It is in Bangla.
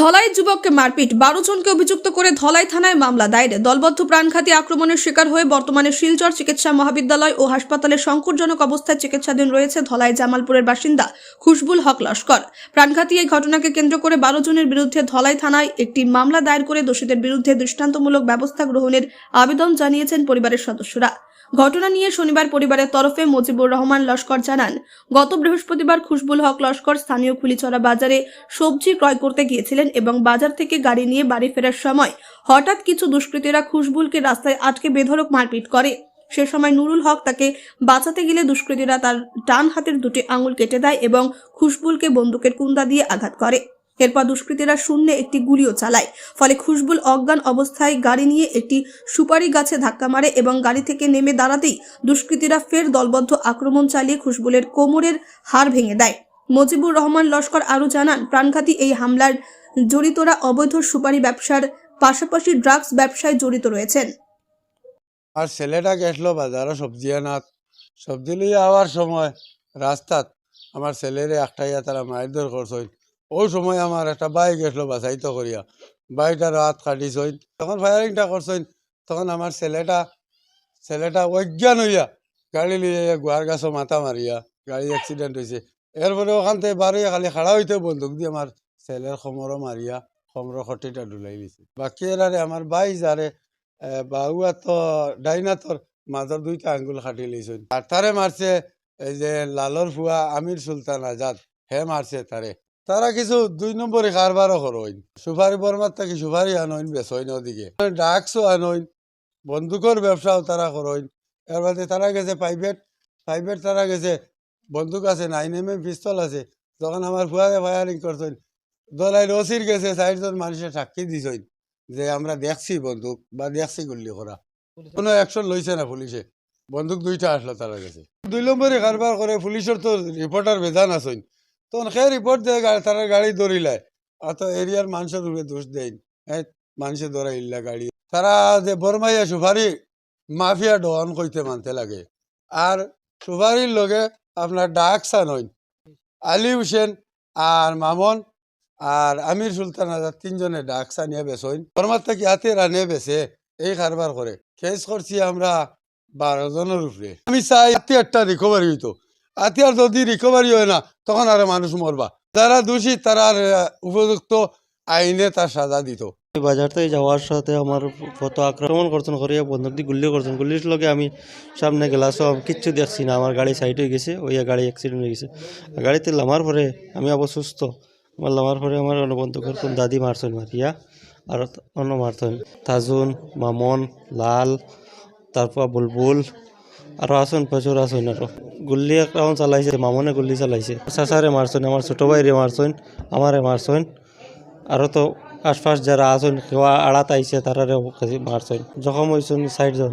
ধলাই যুবককে মারপিট। বারো জনকে অভিযুক্ত করে ধলাই থানায় মামলা দায়ের। দলবদ্ধ প্রাণঘাতী আক্রমণের শিকার হয়ে বর্তমানে শিলচর চিকিৎসা মহাবিদ্যালয় ও হাসপাতালে সংকটজনক অবস্থায় চিকিৎসাধীন রয়েছে ধলাই জামালপুরের বাসিন্দা খুশবুল হক লস্কর। প্রাণঘাতী এই ঘটনাকে কেন্দ্র করে বারো জনের বিরুদ্ধে ধলাই থানায় একটি মামলা দায়ের করে দোষীদের বিরুদ্ধে দৃষ্টান্তমূলক ব্যবস্থা গ্রহণের আবেদন জানিয়েছেন পরিবারের সদস্যরা। ঘটনা নিয়ে শনিবার পরিবারের তরফে মুজিবুর রহমান লস্কর জানান, গত বৃহস্পতিবার খুশবুল হক লস্কর স্থানীয় খুলিচড়া বাজারে সবজি ক্রয় করতে গিয়েছিলেন এবং বাজার থেকে গাড়ি নিয়ে বাড়ি ফেরার সময় হঠাৎ কিছু দুষ্কৃতীরা খুশবুলকে রাস্তায় আটকে বেধড়ক মারপিট করে। সে সময় নুরুল হক তাকে বাঁচাতে গেলে দুষ্কৃতীরা তার ডান হাতের দুটি আঙুল কেটে দেয় এবং খুশবুলকে বন্দুকের কুন্দা দিয়ে আঘাত করে। এরপর দুষ্কৃতীরা শূন্যে একটি গুলিও চালায়। ফলে খুশবুল অজ্ঞান অবস্থায় গাড়ি নিয়ে একটি সুপারি গাছে ধাক্কা মারে এবং গাড়ি থেকে নেমে দাঁড়াতেই দুষ্কৃতীরা ফের দলবদ্ধ আক্রমণ চালিয়ে খুশবুলের কোমরের হাড় ভেঙে দেয়। মজিবুর রহমান লস্কর আরও জানান, প্রাণঘাতী এই হামলার জড়িতরা অবৈধ সুপারি ব্যবসার পাশাপাশি ড্রাগস ব্যবসায় জড়িত রয়েছেন। আর ছেলেটা গেছিল বাজারে সবজি আনাত। সবজি লইয়া আওয়ার সময় রাস্তাত আমার ছেলেরে একটাইয়া তারা মারধর করছইন ওই সময় আমার একটা বাইক গেছিল বাছাইতো করিয়া। বাইকটার হাত কাটিছইন তখন ফায়ারিংটা করছইন তখন আমার ছেলেটা ছেলেটা অজ্ঞান হইয়া গাড়ি লইয়া গুয়ার গাছও মাথা মারিয়া গাড়ি অ্যাক্সিডেন্ট হয়েছে এরপরে ওখান থেকে বারোয়া খালি খাড়া হইতে বন্দুক দিয়ে আমার ছেলের খমরও মারিয়া, খমর খটিটা ডুলাই দিছে। বাকি এরারে আমার বাই যারে বাউয়া তো ডাইনা তোর মাজর দুইটা আঙ্গুল খাটি লইছেন আর তারে মারছে এই যে লালর ফুয়া আমির সুলতান আজাদ, হে মারছে তারে। তারা কিছু দুই নম্বরে কারবারও করইন সুপারি বর্মার থেকে সুপারি আনইন বেসইন ওদিকে। ড্রাগসও আনইন বন্দুকের ব্যবসাও তারা করইন এর বাদে তারা গেছে প্রাইভেট প্রাইভেট তারা গেছে, বন্দুক আছে নাইন এম এম পিস্তল আছে। যখন আমার ফুয়াকে ফায়ারিং করছেন দলাই রসির গেছে, চারজন মানুষের সাক্ষী দিছেন যে আমরা দেখছি বন্দুক বা দেখছি গুল্লি করা কোনো অ্যাকশন লইছে না পুলিশে। বন্দুক দুইটা আসলো তারা কাছে দুই নম্বরে কারবার করে পুলিশের তো রিপোর্টার বেজান আছেন তখন সে রিপোর্ট দিয়ে গা- তারা গাড়ি দৌড়িলায় আর তো এরিয়ার মানুষের উপরে দোষ দেয় হ্যাঁ মানুষে দৌড়া গাড়ি। তারা যে বরমাইয়া সুপারি, মাফিয়া ডন কইতে মানতে লাগে। আর সুপারির লগে আপনার ডাক সানইন আলী হোসেন আর মামন আর আমির সুলতান আজাদ তিনজনে ডাক সানিয়া বেসইন বর্মার থেকে হাতে রানে বেছে এই কারবার করে। কেস করছি আমরা বারো জনের উপরে। আমি চাই হাতিয়ারটা রিকভারি হইতো। হাতিয়ার যদি রিকভারি হয় না তখন আর মানুষ মরবা যারা দোষী তারা আর, উপযুক্ত আইনে তার সাজা দিত বাজার থেকে যাওয়ার সাথে আমার কত আক্রমণ করছেন করিয়া বন্দুক দিয়ে গুল্লি করছেন গুল্লির লগে আমি সামনে গেলাসও কিচ্ছু দেখছি না আমার গাড়ি সাইড হয়ে গেছে ওই গাড়ি অ্যাক্সিডেন্ট হয়ে গেছে। গাড়িতে লামার পরে আমি আবার সুস্থ। আমার লামার পরে আমার বন্দুকের কোন দাদি মারছেন মারিয়া আর অন্য মারছেন তাজুন মামন লাল তারপর বুলবুল আরও আসুন প্রচুর আসুন আরও গুল্লি এখন চালাইছে, মামনে গুল্লি চালাইছে। চাচারে মারছেন, আমার ছোটো ভাইরে মারছেন, আমারে মারছেন। আরও তো আশপাশ যারা আছেন, কেউ আড়াত আইছে, তারারে মারছেন। জখম হয়েছেন ষাট জন